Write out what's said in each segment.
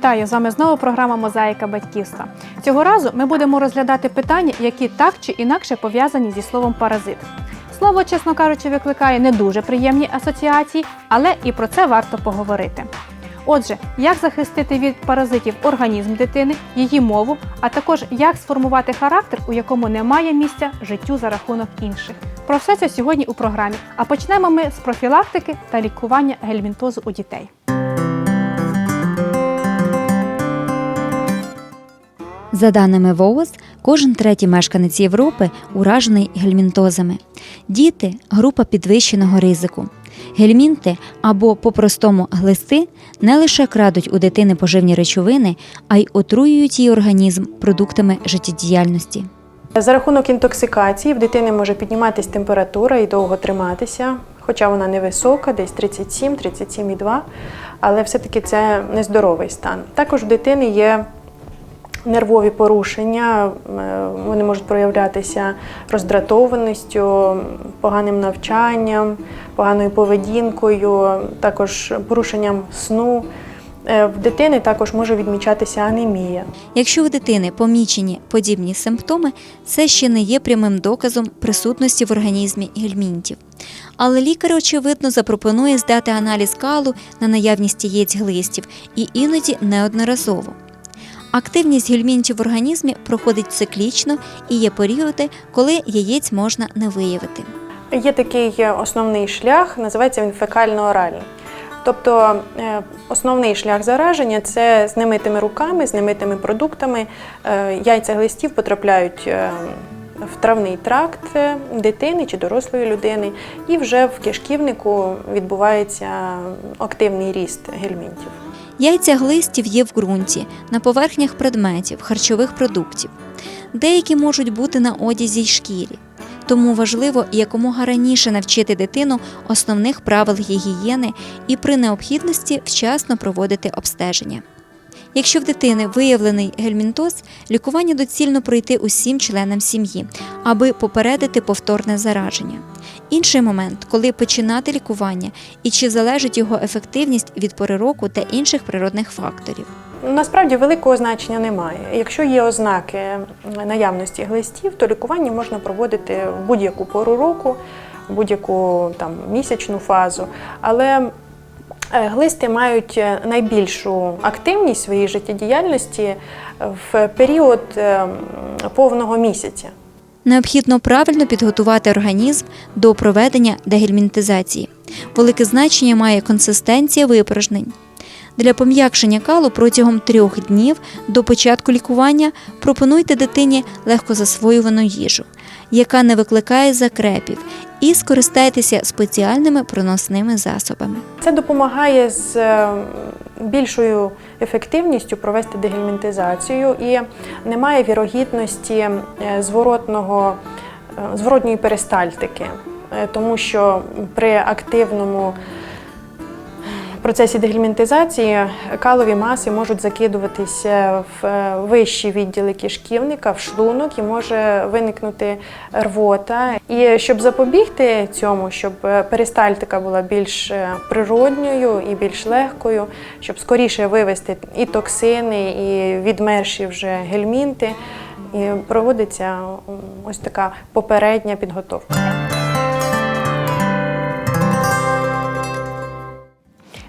Вітаю! З вами знову програма Мозаїка батьківства. Цього разу ми будемо розглядати питання, які так чи інакше пов'язані зі словом паразит. Слово, чесно кажучи, викликає не дуже приємні асоціації, але і про це варто поговорити. Отже, як захистити від паразитів організм дитини, її мову, а також як сформувати характер, у якому немає місця життю за рахунок інших. Про все це сьогодні у програмі. А почнемо ми з профілактики та лікування гельмінтозу у дітей. За даними ВООЗ, кожен третій мешканець Європи уражений гельмінтозами. Діти група підвищеного ризику. Гельмінти або по-простому глисти не лише крадуть у дитини поживні речовини, а й отруюють її організм продуктами життєдіяльності. За рахунок інтоксикації в дитини може підніматись температура і довго триматися, хоча вона невисока, десь 37, 37,2, але все-таки це нездоровий стан. Також в дитини є нервові порушення, е, вони можуть проявлятися роздратованістю, поганим навчанням, поганою поведінкою, також порушенням сну. Е, В дитини також може відмічатися анемія. Якщо у дитини помічені подібні симптоми, це ще не є прямим доказом присутності в організмі гельмінтів. Але лікар, очевидно, запропонує здати аналіз калу на наявність яєць глистів і іноді неодноразово. Активність гельмінтів в організмі проходить циклічно і є періоди, коли яєць можна не виявити. Є такий е, основний шлях, називається він фекально-оральний. Тобто е, основний шлях зараження це з немитими руками, з немитими продуктами. Е, Яйця глистів потрапляють в травний тракт дитини чи дорослої людини, і вже в кишківнику відбувається активний ріст гельмінтів. Яйця глистів є в ґрунті, на поверхнях предметів, харчових продуктів. Деякі можуть бути на одязі й шкірі. Тому важливо якомога раніше навчити дитину основних правил гігієни і при необхідності вчасно проводити обстеження. Якщо в дитини виявлений гельмінтоз, лікування доцільно пройти усім членам сім'ї, аби попередити повторне зараження. Інший момент, коли починати лікування і чи залежить його ефективність від пори року та інших природних факторів. Насправді великого значення немає. Якщо є ознаки наявності глистів, то лікування можна проводити в будь-яку пору року, в будь-яку там місячну фазу. Але глисти мають е, найбільшу активність своєї життєдіяльності в період е, повного місяця. Необхідно правильно підготувати організм до проведення дегельмінтизації. Велике значення має консистенція випорожнень. Для пом'якшення калу протягом трьох днів до початку лікування пропонуйте дитині легкозасвоювану їжу, яка не викликає закрепів, і скористайтеся спеціальними проносними засобами. Це допомагає з е, більшою ефективністю провести дегельмінтизацію і немає вірогідності е, зворотного, е, зворотньої перистальтики, тому що при активному процесі дегельмінтизації калові маси можуть закидуватися в е, вищі відділи кишківника, в шлунок і може виникнути рвота. І щоб запобігти цьому, щоб е, перистальтика була більш е, природньою і більш легкою, щоб скоріше вивести і токсини, і відмерші вже гельмінти, проводиться ось така попередня підготовка.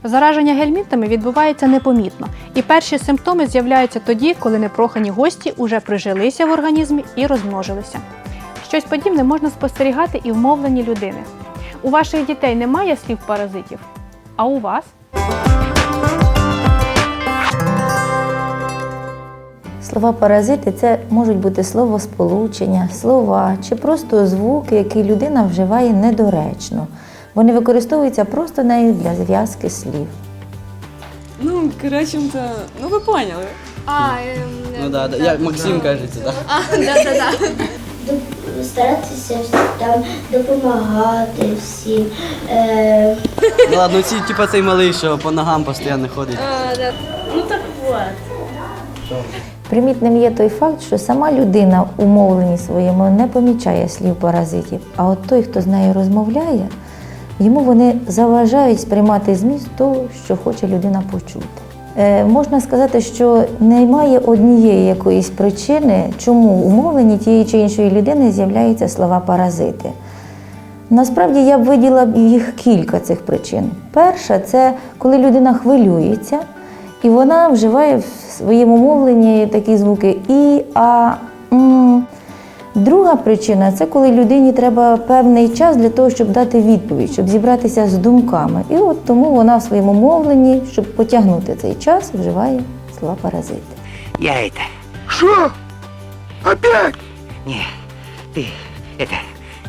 Зараження гельмінтами відбувається непомітно, і перші симптоми з'являються тоді, коли непрохані гості уже прижилися в організмі і розмножилися. Щось подібне можна спостерігати і в мовленні людини. У ваших дітей немає слів паразитів, а у вас? Слова паразити це можуть бути словосполучення, слова чи просто звуки, які людина вживає недоречно. Вони використовуються просто нею для зв'язки слів. Ну, короче-то, ну вы поняли. А, ем, Ну да, да. Як Максим кажеться, так. а, да, да, да. Доп- старатися там допомагати всім. Е, Ну ладно, ці, типа цей малий, що по ногам постійно ходить. А, да. Ну так вот. Примітним є той факт, що сама людина у мовленні своєму не помічає слів паразитів, а от той, хто з нею розмовляє, йому вони заважають сприймати зміст того, що хоче людина почути. Е, Можна сказати, що немає однієї якоїсь причини, чому у мовленні тієї чи іншої людини з'являються слова паразити. Насправді я б виділа їх кілька цих причин. Перша це коли людина хвилюється і вона вживає в своєму мовленні такі звуки і, а, м. Друга причина це коли людині треба певний час для того, щоб дати відповідь, щоб зібратися з думками. І от тому вона в своєму мовленні, щоб потягнути цей час, вживає слова паразити. Я это... Что? Опять? Не, ты это...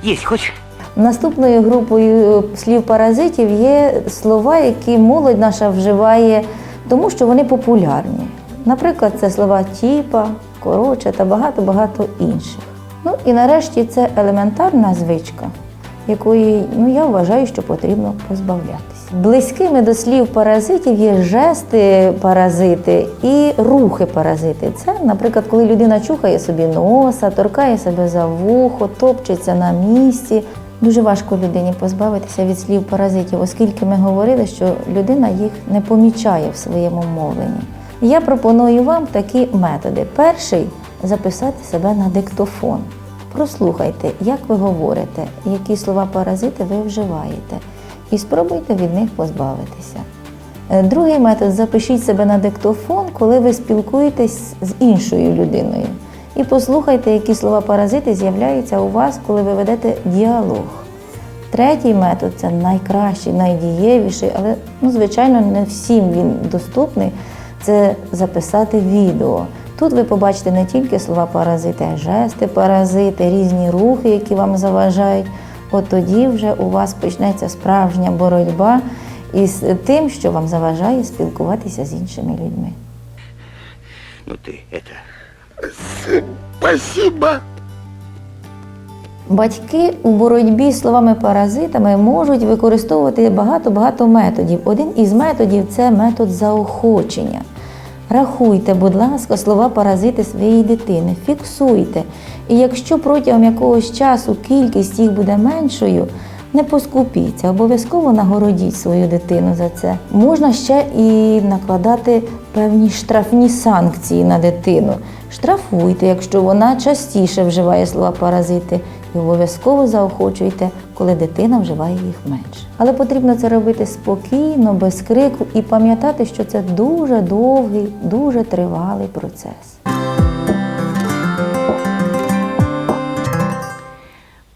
Есть хочешь? Наступною групою слів паразитів є слова, які молодь наша вживає, тому що вони популярні. Наприклад, це слова тіпа, коротше та багато-багато інших. Ну і нарешті це елементарна звичка, якої ну, я вважаю, що потрібно позбавлятися. Близькими до слів паразитів є жести паразити і рухи паразити. Це, наприклад, коли людина чухає собі носа, торкає себе за вухо, топчеться на місці. Дуже важко людині позбавитися від слів паразитів, оскільки ми говорили, що людина їх не помічає в своєму мовленні. Я пропоную вам такі методи. Перший записати себе на диктофон. Прослухайте, як ви говорите, які слова паразити ви вживаєте, і спробуйте від них позбавитися. Е, Другий метод запишіть себе на диктофон, коли ви спілкуєтесь з іншою людиною. І послухайте, які слова паразити з'являються у вас, коли ви ведете діалог. Третій метод це найкращий, найдієвіший, але ну, звичайно не всім він доступний. Це записати відео. Тут ви побачите не тільки слова паразити, а й жести паразити, різні рухи, які вам заважають. От тоді вже у вас почнеться справжня боротьба із тим, що вам заважає спілкуватися з іншими людьми. Ну ты это... Спасибо. Батьки у боротьбі з словами паразитами можуть використовувати багато-багато методів. Один із методів це метод заохочення. Рахуйте, будь ласка, слова паразити своєї дитини, фіксуйте. І якщо протягом якогось часу кількість їх буде меншою, не поскупіться, обов'язково нагородіть свою дитину за це. Можна ще і накладати певні штрафні санкції на дитину. Штрафуйте, якщо вона частіше вживає слова паразити, і обов'язково заохочуйте, коли дитина вживає їх менше. Але потрібно це робити спокійно, без крику і пам'ятати, що це дуже довгий, дуже тривалий процес.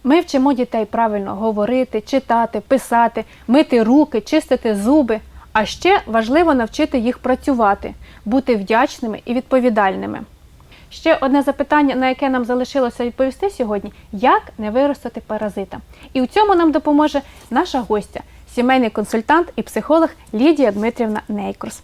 Ми вчимо дітей правильно говорити, читати, писати, мити руки, чистити зуби. А ще важливо навчити їх працювати, бути вдячними і відповідальними. Ще одне запитання, на яке нам залишилося відповісти сьогодні: як не виростити паразита? І у цьому нам допоможе наша гостя, сімейний консультант і психолог Лідія Дмитрівна Нейкурс.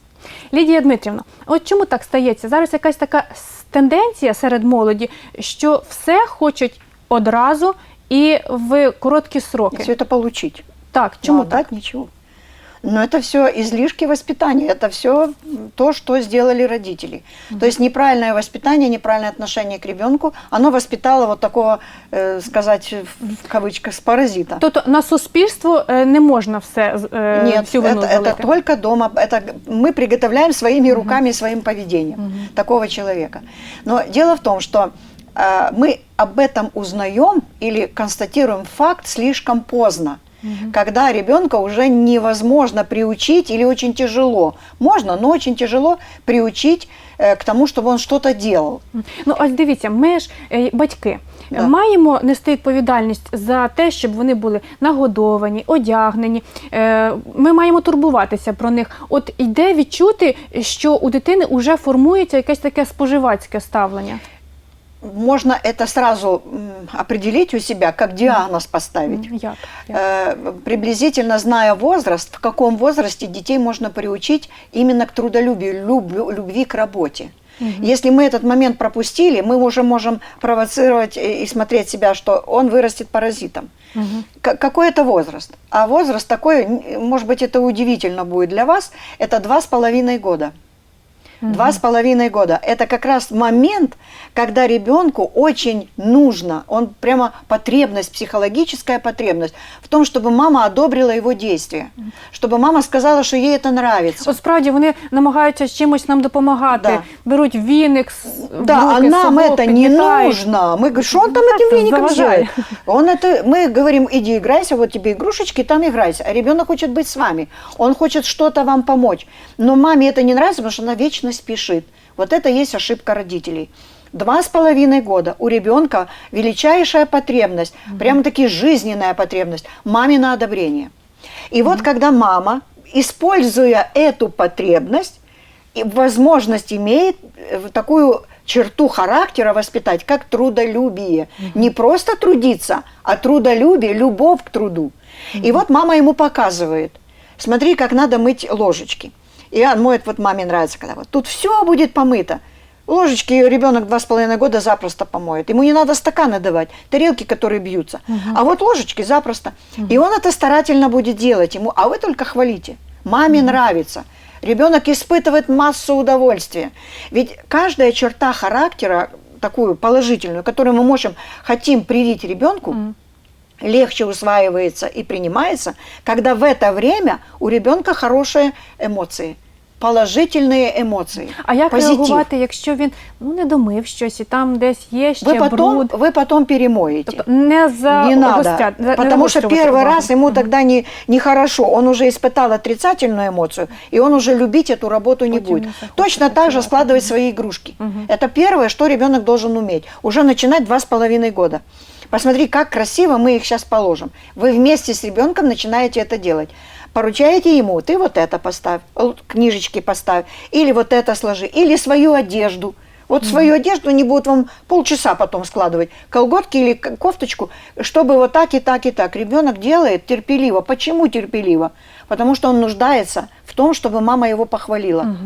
Лідія Дмитрівна, от чому так стається? Зараз якась така тенденція серед молоді, що все хочуть одразу і в короткі сроки. все это получить. Так, чому Ну, так? дать ничего. Но это все излишки воспитания, это все то, что сделали родители. То есть неправильное воспитание, неправильное отношение к ребенку, оно воспитало вот такого, э, сказать в кавычках, паразита. Тобто на суспільство не можна все Нет, всю вину это, это только дома. Это мы приготовляем своими руками, своим поведением такого человека. Но дело в том, что э, мы об этом узнаем или констатируем факт слишком поздно. Когда ребенка уже невозможно приучить или очень тяжело. Можно, но очень тяжело приучить э, к тому, чтобы он что-то делал. Ну ось дивіться, ми ж е, батьки. Да. Маємо нести відповідальність за те, щоб вони були нагодовані, одягнені. Е, Ми маємо турбуватися про них. От йде відчути, що у дитини вже формується якесь таке споживацьке ставлення. Можно это сразу определить у себя, как диагноз поставить. Як? Як? Э, приблизительно зная возраст, в каком возрасте детей можно приучить именно к трудолюбию, люб- любви к работе. Если мы этот момент пропустили, мы уже можем провоцировать и смотреть себя, что он вырастет паразитом. К- какой это возраст? А возраст такой, может быть, это удивительно будет для вас, это два с половиной года. два с половиной года. Это как раз момент, когда ребенку очень нужно, он прямо потребность, психологическая потребность в том, чтобы мама одобрила его действия, чтобы мама сказала, что ей это нравится. От справді вони намагаються чимось нам допомагати. Да. Беруть віник, с- в Да, а руки, нам совок, это не підмітають. нужно. Мы говорим, что он там Ну, этим как-то веником заважает. делает? Он это, мы говорим, иди играйся, вот тебе игрушечки, там играйся. А ребенок хочет быть с вами. Он хочет что-то вам помочь. Но маме это не нравится, потому что она вечно спешит. Вот это есть ошибка родителей. Два с половиной года у ребенка величайшая потребность, прямо таки жизненная потребность, мамино одобрение. И вот когда мама, используя эту потребность, возможность имеет э, такую черту характера воспитать, как трудолюбие. Не просто трудиться, а трудолюбие, любовь к труду. И вот мама ему показывает, смотри, как надо мыть ложечки. И он моет, вот маме нравится, когда вот тут все будет помыто. Ложечки ребенок два с половиной года запросто помоет. Ему не надо стаканы давать, тарелки, которые бьются. А вот ложечки запросто. И он это старательно будет делать ему, а вы только хвалите. Маме нравится. Ребенок испытывает массу удовольствия. Ведь каждая черта характера, такую положительную, которую мы можем, хотим привить ребенку, легче усваивается и принимается, когда в это время у ребенка хорошие эмоции, положительные эмоции. А як позитив. реагувати, якщо він ну не домив щось і там десь є ще Вы потом, бруд? вы потом перемоете. Тобто не за не надо, гостя- за- не потому что загострювати первый увагу. раз ему тогда не, нехорошо, он уже испытал отрицательную эмоцию, и он уже любить эту работу не Потім будет. не захоче Точно так же працювати. складывать свои игрушки. Это первое, что ребенок должен уметь. Уже начинать два с половиной года. Посмотри, как красиво мы их сейчас положим. Вы вместе с ребенком начинаете это делать. Поручаете ему, ты вот это поставь, книжечки поставь, или вот это сложи, или свою одежду. Вот свою одежду не будут вам полчаса потом складывать, колготки или кофточку, чтобы вот так и так и так. Ребенок делает терпеливо. Почему терпеливо? Потому что он нуждается в том, чтобы мама его похвалила.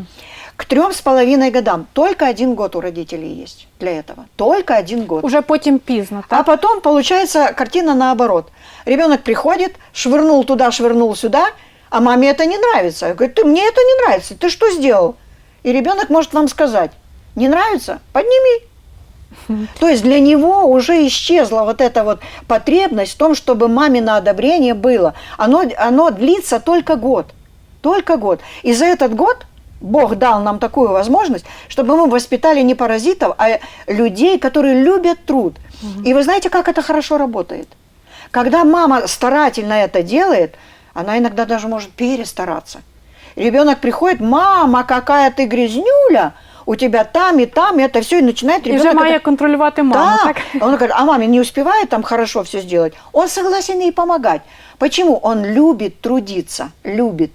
К трем с половиной годам только один год у родителей есть для этого. Только один год. Уже потім пізно, А так? потом получается картина наоборот. Ребенок приходит, швырнул туда, швырнул сюда, а маме это не нравится. Говорит, ты мне это не нравится, ты что сделал? И ребенок может вам сказать, не нравится, подними. То есть для него уже исчезла вот эта вот потребность в том, чтобы мамино одобрение было. Оно, оно длится только год. Только год. И за этот год Бог дал нам такую возможность, чтобы мы воспитали не паразитов, а людей, которые любят труд. И вы знаете, как это хорошо работает? Когда мама старательно это делает, она иногда даже может перестараться. Ребенок приходит, мама, какая ты грязнюля, у тебя там и там, и это все, и начинает ребенок... вже має это- контролювати маму, да. так? Он говорит, а маме не успевает там хорошо все сделать. Он согласен ей помогать. Почему? Он любит трудиться, любит.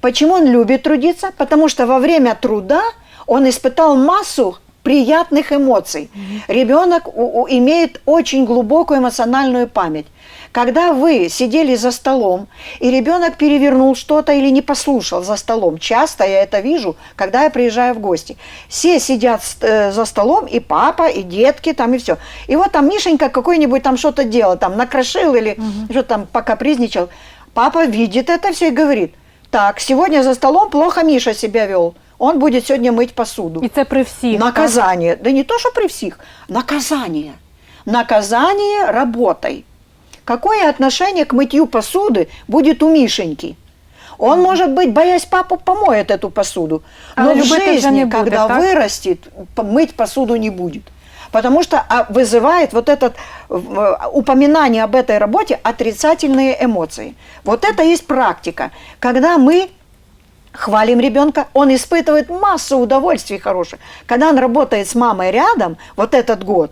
Почему он любит трудиться? Потому что во время труда он испытал массу приятных эмоций. Ребенок у- у- имеет очень глубокую эмоциональную память. Когда вы сидели за столом, и ребенок перевернул что-то или не послушал за столом, часто я это вижу, когда я приезжаю в гости. Все сидят э, за столом, и папа, и детки, там, и все. И вот там Мишенька какой-нибудь там что-то делал, там накрошил или что там покапризничал. Папа видит это все и говорит, так, сегодня за столом плохо Миша себя вел, он будет сегодня мыть посуду. І це при так? Наказание. Да не то, что при всех. Наказание. Наказание работой. Какое отношение к мытью посуды будет у Мишеньки? Он, может быть, боясь папу, помоет эту посуду. А Но в жизни, будет, когда так? вырастет, мыть посуду не будет. Потому что а, вызывает вот это упоминание об этой работе отрицательные эмоции. Вот это есть практика. Когда мы хвалим ребенка, он испытывает массу удовольствий хороших. Когда он работает с мамой рядом, вот этот год,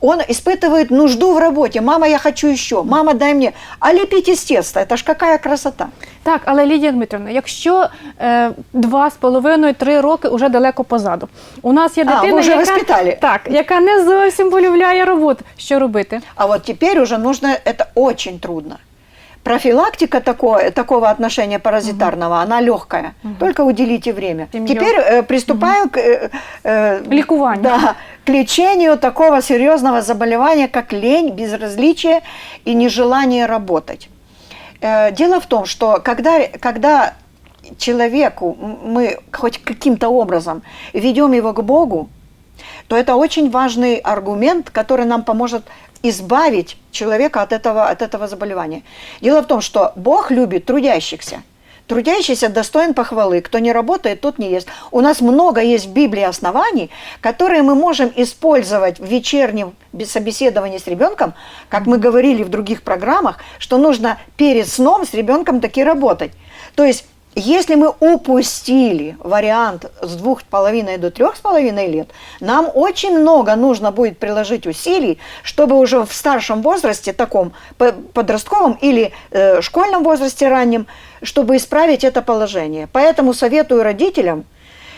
он испытывает нужду в работе. Мама, я хочу еще. Мама, дай мне. А лепить из теста, это ж какая красота. Так, але Лідія Дмитрівна, якщо е, два з половиною три роки вже далеко позаду, у нас є А, дитина, ви вже яка, воспитали. так, яка не зовсім полюбляє роботу. Що робити? А вот теперь уже нужно, это очень трудно. Профилактика такое, такого отношения паразитарного, она легкая. Только уделите время. Семьё. Теперь э, приступаю к, э, э, Лікуванню. да, к лечению такого серьезного заболевания, как лень, безразличие и нежелание работать. Э, Дело в том, что когда, когда человеку мы хоть каким-то образом ведем его к Богу, то это очень важный аргумент, который нам поможет избавить человека от этого, от этого заболевания. Дело в том, что Бог любит трудящихся. Трудящийся достоин похвалы. Кто не работает, тот не ест. У нас много есть в Библии оснований, которые мы можем использовать в вечернем бес- собеседовании с ребенком, как мы говорили в других программах, что нужно перед сном с ребенком таки работать. То есть если мы упустили вариант с двух с половиной до трех с половиной лет, нам очень много нужно будет приложить усилий, чтобы уже в старшем возрасте, таком по- подростковом или э, школьном возрасте раннем, чтобы исправить это положение. Поэтому советую родителям,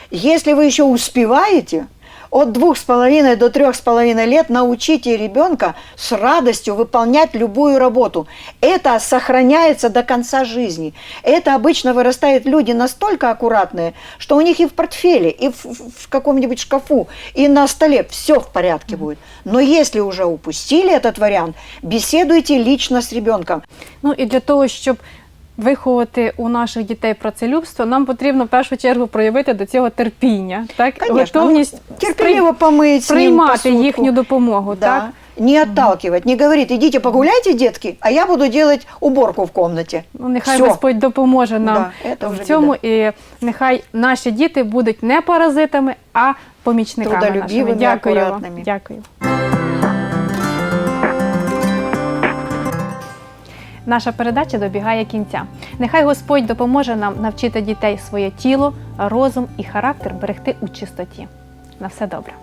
если вы еще успеваете, от двух с половиной до трех с половиной лет научите ребенка с радостью выполнять любую работу. Это сохраняется до конца жизни. Это обычно вырастают люди настолько аккуратные, что у них и в портфеле, и в, в- каком-нибудь шкафу, и на столе все в порядке будет. Но если уже упустили этот вариант, беседуйте лично с ребенком. Ну і для того, щоб виховати у наших дітей працелюбство, нам потрібно в першу чергу проявити до цього терпіння, так Конечно, готовність ну, терпеливо помыть с ним приймати посудку. їхню допомогу. Да. Так Не отталкивать, не говорить, идите погуляйте, детки, а я буду делать уборку в комнате. ну нехай Всё. Господь допоможе нам Да, это в вже цьому, і нехай наші діти будуть не паразитами, а помічниками нашими. Трудолюбивими, Дякую вам. акуратними. Дякую. Наша передача добігає кінця. Нехай Господь допоможе нам навчити дітей своє тіло, розум і характер берегти у чистоті. На все добре.